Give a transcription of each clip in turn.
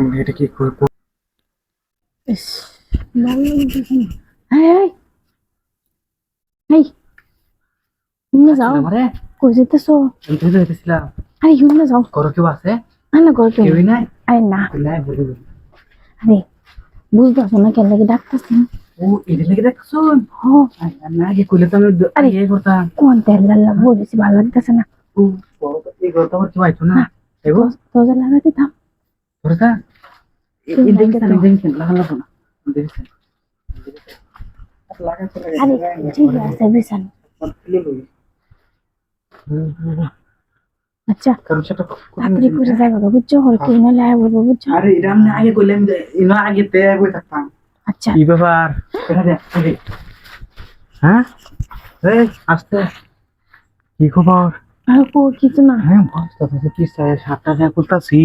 আমি এটা কি করব যাও। কই যেতেছো? আমি তো যেতেছিলাম আরে ইমনে যাও। করো কেউ আছে? না করো কেউই নাই। আরে না। নাই? বলে বলে। আরে বুঝতেছো না কেন লাগে ডাকতেছি? ও এটা লেগে দেখছ হ না আগে কইলে তো আমি আরে। ইয়ে কোন তেল লাল্লা বলেছি ভালো লাগতেছে না। ও বড় তো এই ঘরটা আমার আইতো না। এগো তোজা লাগাতে এই লাগবো না। আরে ঠিক আছে বিছান আচ্ছা। কারণ সেটা তাড়াতাড়ি করে যাবে বুঝছ? হল আয় বলব বুঝছ? আরে এটা আমি আগে কইলাম যে ইনো আগে তে বই থাকতাম। আচ্ছা। কি ব্যাপার? এটা দে হ্যাঁ? এই আসতে। কি খবর? আর কো কিছু না। হ্যাঁ বস তো কি চাই? সাতটা যা করতাছি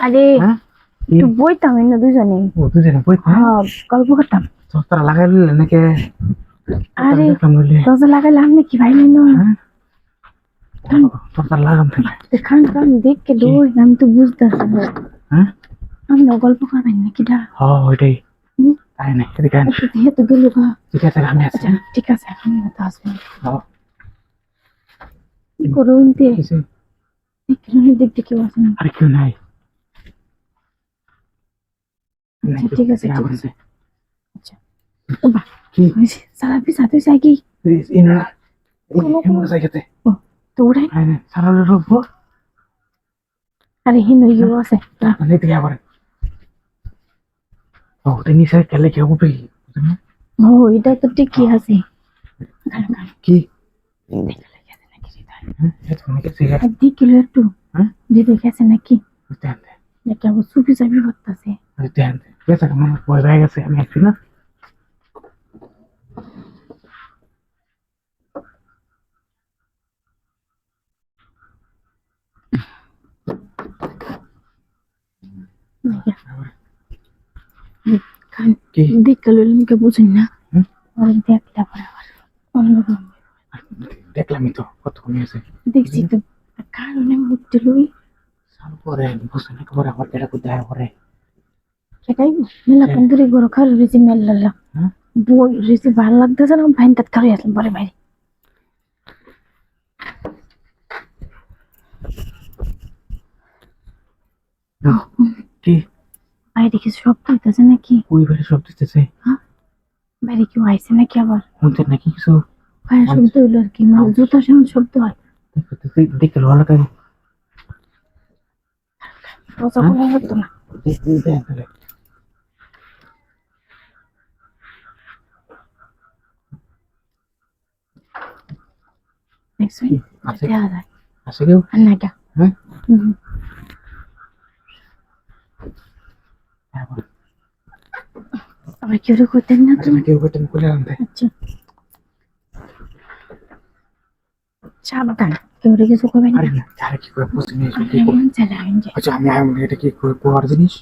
আরে হ্যাঁ? একটু বইতাম না দুজনে। ও তুই জানা বই না হ্যাঁ গল্প করতাম। তোরা লাগাইলি নাকি আরে দেখলাম বললি দরজা লাগাইলে আমি কি ভাই না হ্যাঁ? তোরা লাগাম না খান খান দেখকে আমি তো বুঝতেছি না। হ্যাঁ? আমরা গল্প করবেন নাকি ডা ও ওইটাই? তাই না এদিকে আন। দিয়ে তো গেল গা। ঠিক আছে আমি আছি। আচ্ছা ঠিক আছে এখন তো আসবেন ও, কি করো উনতে কিছু দেখলেন দেখতে কেউ আছে না? আর কেউ নাই। আচ্ছা, ঠিক আছে, ঠিক আছে। আচ্ছা ও বা কি হয়েছে সারা পিস হাতে চাই কি ইনা কোনো- এমন জায়গাতে ও দৌড়াই হ্যাঁ সারা রোবো আরে হিন ইয়ে আছে না, মানে দিকে আবার ও ওটা নিচে গেলে কি হবে ও এটা তো ঠিকই আছে খান, খান। কি দেখলে গেছে নাকি হৃদয়? হ্যাঁ এত মানে কি সিগারেট আর দি কিলো একটু হ্যাঁ দিদি গেছে নাকি দেন দে নাকি আবার চুপি চাপি করতেছে দেন বেশ আমার ভয় হয়ে গেছে আমি আসছি না। নাকি দেখে আবার আবার দেখলামই তো কত কমে আছে দেখছি তো কারণে মুখটা লই সাল পরে বুঝতে না পরে আমার এটা কোথায় পরে সেটাই মেলা কান্দুরি গরো হ্যাঁ। বই রেসি ভালো লাগতেছে না ভাইন আসলাম পরে বাইরে কি? বাইরে কিছু শব্দ হইতেছে নাকি? ওই বাড়ি সব দিতেছে। বাইরে কেউ আইছে নাকি আবার? শুনতে নাকি কিছু? পায়ের শব্দ হইল আর কি মানে জুতার সামনে শব্দ হয়। দেখতে ভালো লাগে রোজা করা হতো না। তাহলে আছে আছে কেউ আর না এটা হ্যাঁ আবার কেউ করতেন না তো কেউ কেটে খুলে আনতে আচ্ছা সাবধান কেউ কিছু করবে না আরে না তাহলে কি করে বুঝতে কি করব এমন চালাবেন যে আচ্ছা আমি আমি এটা কি করে কোয়ার জিনিস